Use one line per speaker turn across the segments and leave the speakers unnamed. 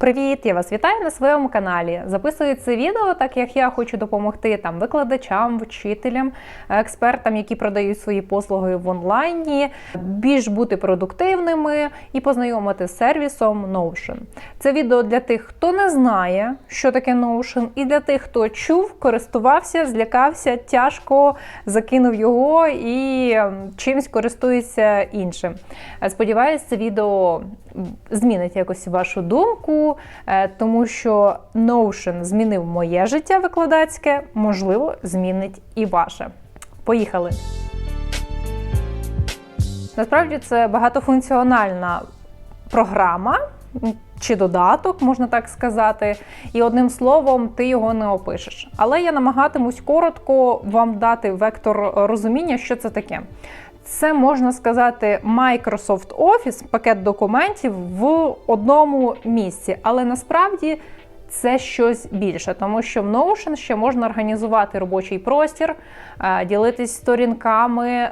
Привіт! Я вас вітаю на своєму каналі. Записую це відео, так як я хочу допомогти там викладачам, вчителям, експертам, які продають свої послуги в онлайні, більш бути продуктивними і познайомити з сервісом Notion. Це відео для тих, хто не знає, що таке Notion, і для тих, хто чув, користувався, злякався, тяжко закинув його і ем, чимсь користується іншим. Е, Сподіваюсь, це відео змінить якось вашу думку, е, тому що Notion змінив моє життя викладацьке, можливо, змінить і ваше. Поїхали! Насправді це багатофункціональна програма чи додаток, можна так сказати, і одним словом, ти його не опишеш. Але я намагатимусь коротко вам дати вектор розуміння, що це таке. Це можна сказати Microsoft Office, пакет документів в одному місці, але насправді це щось більше, тому що в Notion ще можна організувати робочий простір, е, ділитись сторінками, е,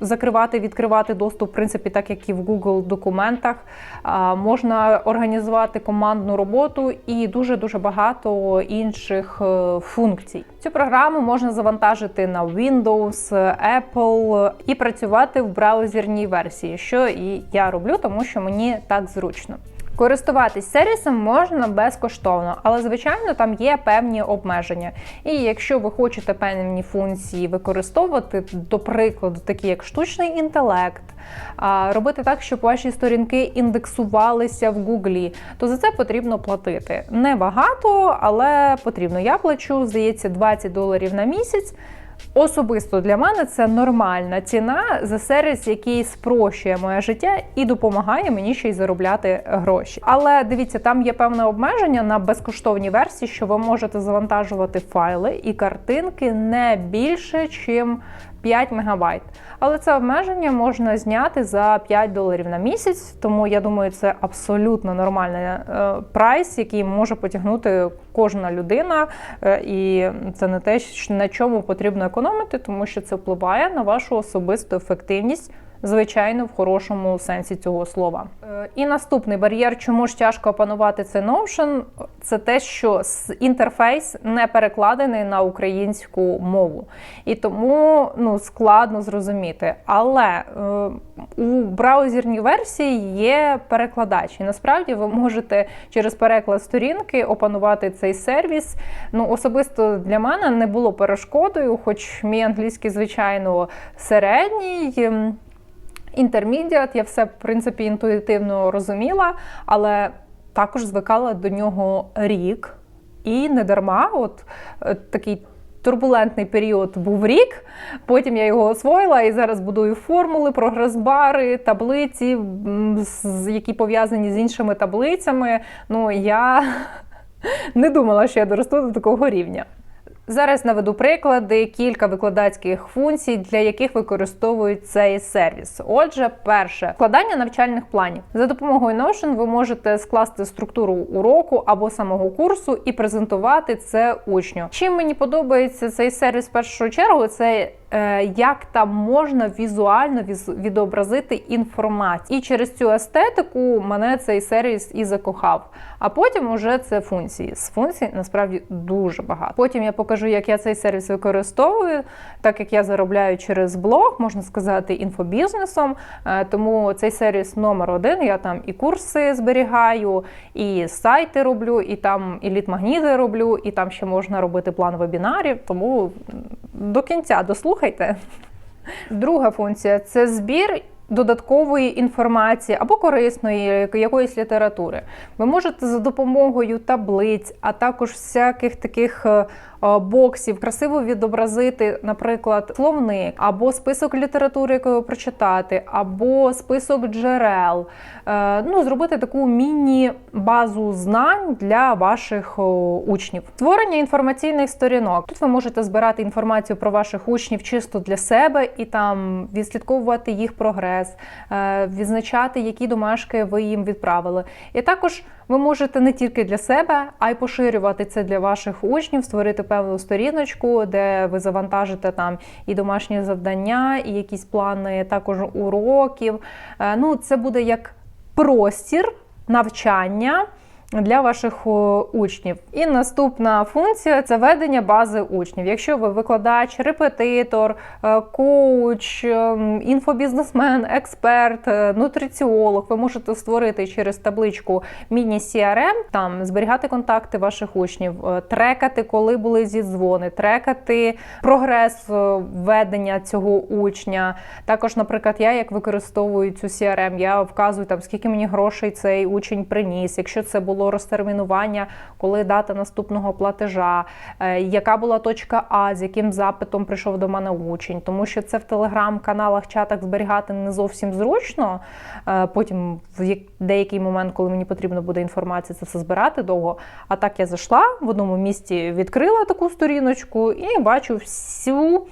закривати, відкривати доступ, в принципі, так як і в Google документах. Е, Можна організувати командну роботу і дуже дуже багато інших функцій. Цю програму можна завантажити на Windows, Apple і працювати в браузерній версії, що і я роблю, тому що мені так зручно. Користуватись сервісом можна безкоштовно, але звичайно там є певні обмеження. І якщо ви хочете певні функції використовувати, до прикладу, такі як штучний інтелект, робити так, щоб ваші сторінки індексувалися в Гуглі, то за це потрібно платити. Небагато, але потрібно. Я плачу, здається, 20 доларів на місяць. Особисто для мене це нормальна ціна за сервіс, який спрощує моє життя і допомагає мені ще й заробляти гроші. Але дивіться, там є певне обмеження на безкоштовній версії, що ви можете завантажувати файли і картинки не більше, чим 5 мегабайт. Але це обмеження можна зняти за 5 доларів на місяць, тому я думаю, це абсолютно нормальний е, прайс, який може потягнути кожна людина, е, і це не те, на чому потрібно економити, тому що це впливає на вашу особисту ефективність. Звичайно, в хорошому сенсі цього слова. Е, І наступний бар'єр, чому ж тяжко опанувати цей Notion, це те, що інтерфейс не перекладений на українську мову. І тому ну, складно зрозуміти. Але е, у браузерній версії є перекладач. І насправді ви можете через переклад сторінки опанувати цей сервіс. Ну, особисто для мене не було перешкодою, хоч мій англійський, звичайно, середній. Інтермідіат, я все в принципі інтуїтивно розуміла, але також звикала до нього рік. І не дарма, от е, такий турбулентний період був рік. Потім я його освоїла і зараз будую формули, прогрес-бари, таблиці, які пов'язані з іншими таблицями. Ну я не думала, що я доросту до такого рівня. Зараз наведу приклади, кілька викладацьких функцій, для яких використовують цей сервіс. Отже, перше складання навчальних планів. За допомогою Notion ви можете скласти структуру уроку або самого курсу і презентувати це учню. Чим мені подобається цей сервіс в першу чергу, це як там можна візуально віз- відобразити інформацію. І через цю естетику мене цей сервіс і закохав. А потім уже це функції. З функцій насправді дуже багато. Потім я покажу, як я цей сервіс використовую, так як я заробляю через блог, можна сказати, інфобізнесом. Е, Тому цей сервіс номер один. Я там і курси зберігаю, і сайти роблю, і там і лід-магніти роблю, і там ще можна робити план вебінарів. Тому до кінця дослухайте. Друга функція це збір. Додаткової інформації або корисної якоїсь літератури. Ви можете за допомогою таблиць, а також всяких таких е, боксів красиво відобразити, наприклад, словник, або список літератури, ви прочитати, або список джерел. Е, Ну, зробити таку міні-базу знань для ваших учнів. Створення інформаційних сторінок. Тут ви можете збирати інформацію про ваших учнів чисто для себе і там відслідковувати їх прогрес, е, відзначати, які домашки ви їм відправили. І також ви можете не тільки для себе, а й поширювати це для ваших учнів, створити певну сторіночку, де ви завантажите там і домашні завдання, і якісь плани також уроків. Е, Ну, це буде як простір навчання. Для ваших учнів. І наступна функція це ведення бази учнів. Якщо ви викладач, репетитор, е, коуч, ем, інфобізнесмен, експерт, е, нутриціолог, ви можете створити через табличку міні-CRM, там зберігати контакти ваших учнів, е, трекати, коли були зідзвони, трекати прогрес е, ведення цього учня. Також, наприклад, я як використовую цю CRM, я вказую там, скільки мені грошей цей учень приніс, якщо це було розтермінування, коли дата наступного платежа, е, яка була точка А, з яким запитом прийшов до мене учень, тому що це в телеграм-каналах, чатах зберігати не зовсім зручно. Е, Потім в деякий момент, коли мені потрібно буде інформація, це все збирати довго. А так я зайшла в одному місці, відкрила таку сторіночку і бачу всю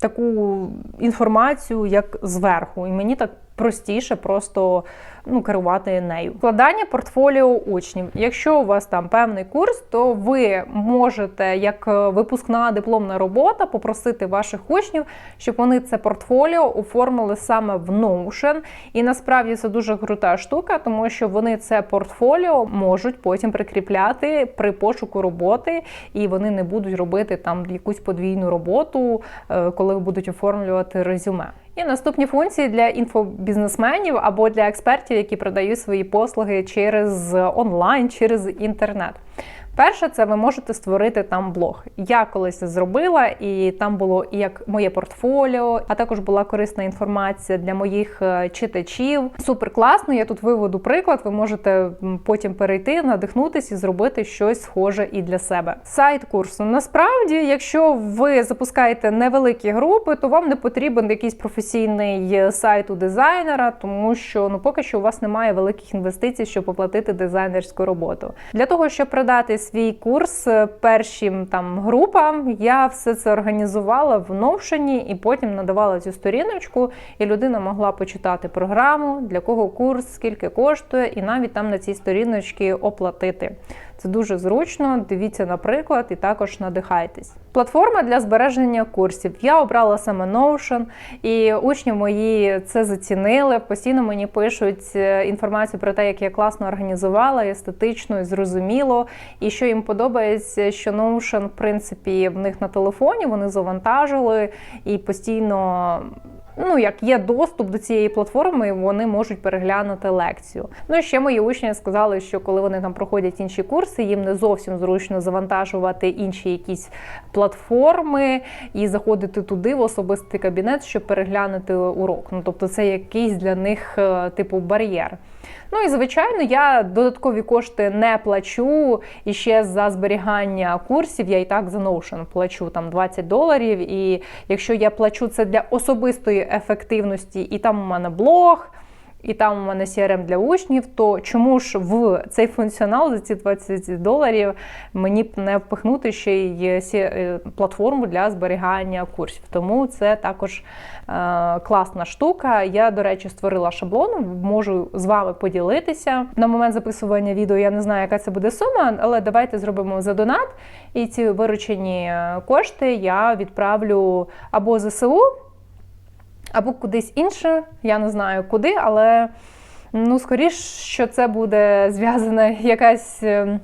таку інформацію, як зверху. І мені так простіше просто ну, керувати нею. Вкладання портфоліо учнів. Якщо у вас там певний курс, то ви можете, як е, випускна дипломна робота, попросити ваших учнів, щоб вони це портфоліо оформили саме в Notion. І насправді це дуже крута штука, тому що вони це портфоліо можуть потім прикріпляти при пошуку роботи, і вони не будуть робити там якусь подвійну роботу, е, коли будуть оформлювати резюме. І наступні функції для інфобізнесменів або для експертів, які продають свої послуги через онлайн, через інтернет. Перше, це ви можете створити там блог. Я колись це зробила, і там було і як моє портфоліо, а також була корисна інформація для моїх е, читачів. Супер класно. Я тут виведу приклад. Ви можете потім перейти, надихнутись і зробити щось схоже і для себе. Сайт курсу. Насправді, якщо ви запускаєте невеликі групи, то вам не потрібен якийсь професійний е, сайт у дизайнера, тому що ну поки що у вас немає великих інвестицій, щоб оплатити дизайнерську роботу. Для того, щоб продати свій курс е, першим там групам, я все це організувала в Notion і потім надавала цю сторіночку, і людина могла почитати програму, для кого курс, скільки коштує, і навіть там на цій сторіночці оплатити. Це дуже зручно. Дивіться, наприклад, і також надихайтесь. Платформа для збереження курсів. Я обрала саме Notion, і учні мої це зацінили. Постійно мені пишуть е, інформацію про те, як я класно організувала, естетично і зрозуміло. І що їм подобається, що Notion, в принципі, в них на телефоні вони завантажили і постійно. Ну, як є доступ до цієї платформи, вони можуть переглянути лекцію. Ну і ще мої учні сказали, що коли вони там проходять інші курси, їм не зовсім зручно завантажувати інші якісь платформи і заходити туди в особистий кабінет, щоб переглянути урок. Ну тобто, це якийсь для них е, типу бар'єр. Ну і звичайно, я додаткові кошти не плачу. І ще за зберігання курсів я і так за Notion плачу там 20 доларів. І якщо я плачу це для особистої ефективності, і там у мене блог. І там у мене CRM для учнів, то чому ж в цей функціонал за ці 20 доларів мені б не впихнути ще й сі- е, платформу для зберігання курсів? Тому це також е, класна штука. Я, до речі, створила шаблон, можу з вами поділитися. На момент записування відео я не знаю, яка це буде сума, але давайте зробимо за донат. І ці виручені е, кошти я відправлю або ЗСУ або кудись інше. Я не знаю куди, але ну, скоріш, що це буде зв'язана якась е,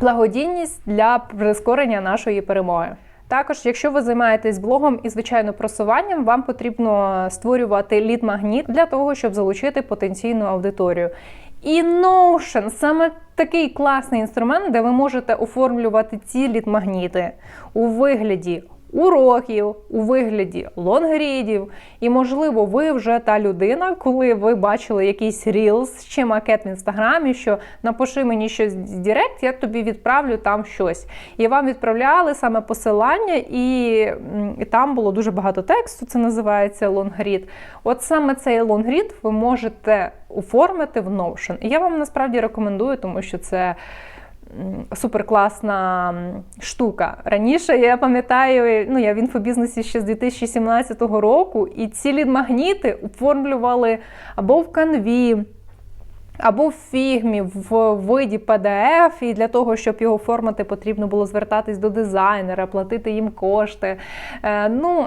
благодійність для прискорення нашої перемоги. Також, якщо ви займаєтесь блогом і звичайно просуванням, вам потрібно створювати лід-магніт для того, щоб залучити потенційну аудиторію. І Notion саме такий класний інструмент, де ви можете оформлювати ці лід-магніти у вигляді уроків, у вигляді лонгрідів. І, можливо, ви вже та людина, коли ви бачили якийсь рілс чи макет в інстаграмі, що напиши мені щось в Директ, я тобі відправлю там щось. І вам відправляли саме посилання, і, і там було дуже багато тексту, це називається лонгрід. От саме цей лонгрід ви можете оформити в Notion. І я вам насправді рекомендую, тому що це суперкласна штука. Раніше я пам'ятаю, ну я в інфобізнесі ще з 2017 року, і ці лід-магніти оформлювали або в канві. Або в фігмі в виді PDF, і для того, щоб його оформити, потрібно було звертатись до дизайнера, платити їм кошти. Е, ну,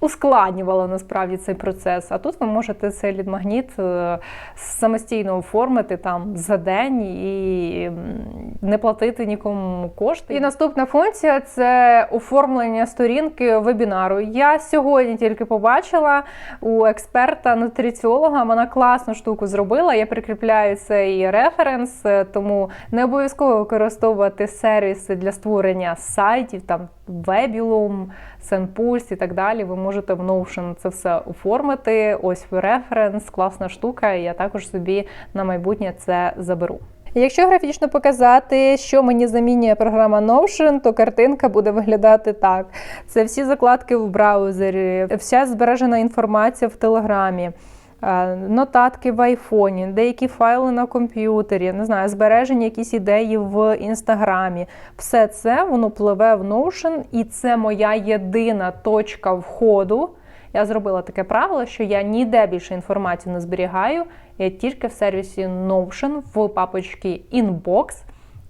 ускладнювало насправді цей процес. А тут ви можете цей лід-магніт е, самостійно оформити там за день і не платити нікому кошти. І наступна функція це оформлення сторінки вебінару. Я сьогодні тільки побачила у експерта нутриціолога. Вона класну штуку зробила. Я прикріпляю цей референс, е, тому не обов'язково використовувати сервіси для створення сайтів, там Webulum, SendPulse і так далі. Ви можете в Notion це все оформити. Ось референс, класна штука. Я також собі на майбутнє це заберу. Якщо графічно показати, що мені замінює програма Notion, то картинка буде виглядати так: це всі закладки в браузері, вся збережена інформація в Телеграмі. Е, Нотатки в айфоні, деякі файли на комп'ютері, не знаю, збережені якісь ідеї в інстаграмі. Все це воно пливе в Notion, і це моя єдина точка входу. Я зробила таке правило, що я ніде більше інформацію не зберігаю, я тільки в сервісі Notion в папочці Inbox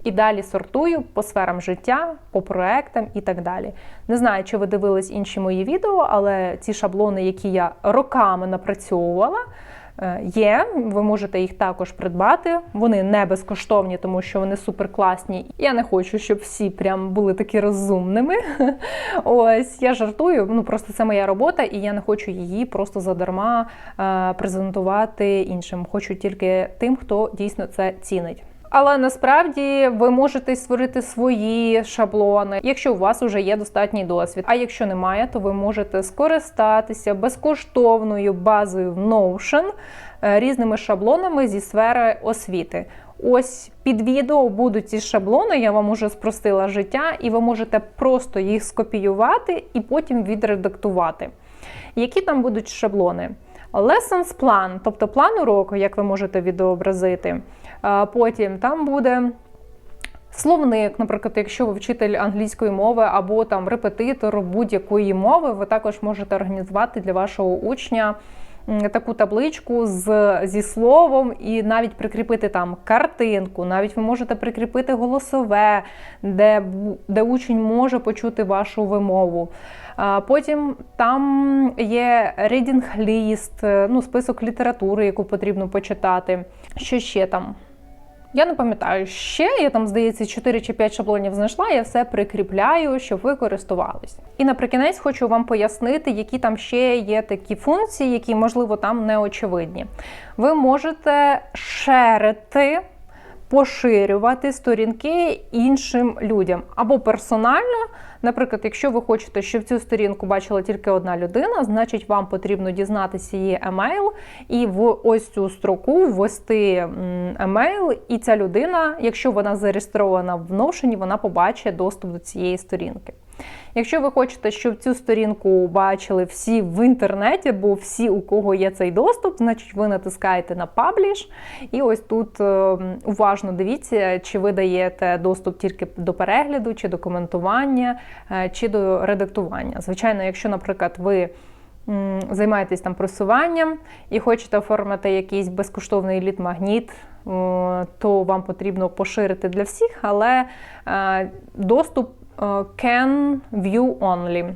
і далі сортую по сферам життя, по проектам і так далі. Не знаю, чи ви дивились інші мої відео, але ці шаблони, які я роками напрацьовувала, е, є. Ви можете їх також придбати. Вони не безкоштовні, тому що вони суперкласні. Я не хочу, щоб всі прям були такі розумними. Ось я жартую. Ну просто це моя робота, і я не хочу її просто задарма е, презентувати іншим. Хочу тільки тим, хто дійсно це цінить. Але насправді ви можете створити свої шаблони, якщо у вас вже є достатній досвід. А якщо немає, то ви можете скористатися безкоштовною базою в Notion е, різними шаблонами зі сфери освіти. Ось під відео будуть ці шаблони, я вам уже спростила життя, і ви можете просто їх скопіювати і потім відредактувати. Які там будуть шаблони? Lessons plan, тобто план уроку, як ви можете відобразити. Потім там буде словник, наприклад, якщо ви вчитель англійської мови або там репетитор будь-якої мови, ви також можете організувати для вашого учня таку табличку з, зі словом і навіть прикріпити там картинку, навіть ви можете прикріпити голосове, де, де учень може почути вашу вимову. Потім там є reading list, е, ну, список літератури, яку потрібно почитати. Що ще там? Я не пам'ятаю, ще я там, здається, 4 чи 5 шаблонів знайшла, я все прикріпляю, щоб ви користувались. І наприкінець хочу вам пояснити, які там ще є такі функції, які, можливо, там не очевидні. Ви можете шерити, поширювати сторінки іншим людям або персонально. Наприклад, якщо ви хочете, щоб цю сторінку бачила тільки одна людина, значить вам потрібно дізнатися її емейл і в ось цю строку ввести емейл, і ця людина, якщо вона зареєстрована в Notion, вона побачить доступ до цієї сторінки. Якщо ви хочете, щоб цю сторінку бачили всі в інтернеті, бо всі, у кого є цей доступ, значить ви натискаєте на Publish, і ось тут е, уважно дивіться, чи ви даєте доступ тільки до перегляду, чи до коментування, е, чи до редактування. Звичайно, якщо, наприклад, ви займаєтесь там просуванням і хочете оформити якийсь безкоштовний лід-магніт, то вам потрібно поширити для всіх, але е, доступ е, can view only.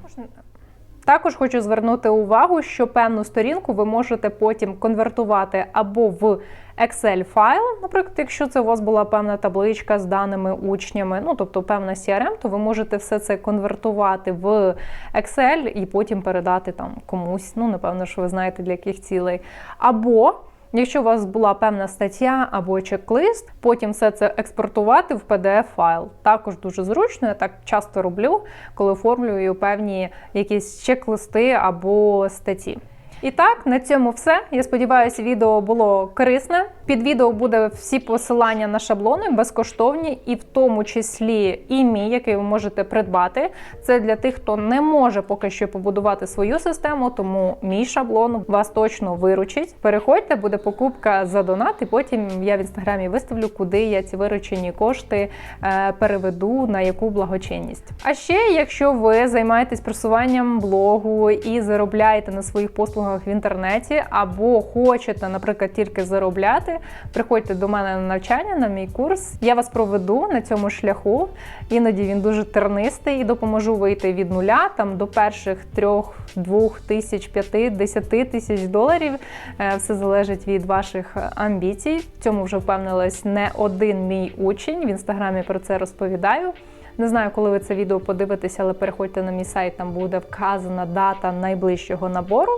Також хочу звернути увагу, що певну сторінку ви можете потім конвертувати або в Excel файл, наприклад, якщо це у вас була певна табличка з даними учнями, ну тобто певна CRM, то ви можете все це конвертувати в Excel і потім передати там комусь. Ну, напевно, що ви знаєте для яких цілей. Або Якщо у вас була певна стаття або чек-лист, потім все це експортувати в pdf файл. Також дуже зручно, я так часто роблю, коли оформлюю певні якісь чек-листи або статті. І так, на цьому все. Я сподіваюся, відео було корисне. Під відео буде всі посилання на шаблони безкоштовні, і в тому числі і мій, який ви можете придбати. Це для тих, хто не може поки що побудувати свою систему, тому мій шаблон вас точно виручить. Переходьте, буде покупка за донат, і потім я в інстаграмі виставлю, куди я ці виручені кошти е, переведу на яку благочинність. А ще, якщо ви займаєтесь просуванням блогу і заробляєте на своїх послугах в інтернеті, або хочете, наприклад, тільки заробляти, приходьте до мене на навчання на мій курс. Я вас проведу на цьому шляху. Іноді він дуже тернистий і допоможу вийти від нуля там до перших трьох, двох тисяч, п'яти, десяти тисяч доларів. Е, Все залежить від ваших амбіцій. В цьому вже впевнилась не один мій учень. В інстаграмі про це розповідаю. Не знаю, коли ви це відео подивитеся, але переходьте на мій сайт, там буде вказана дата найближчого набору.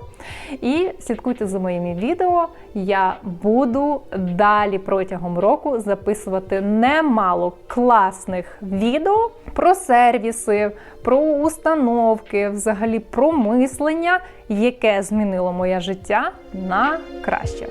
І слідкуйте за моїми відео. Я буду далі протягом року записувати немало класних відео про сервіси, про установки, взагалі про мислення, яке змінило моє життя на краще.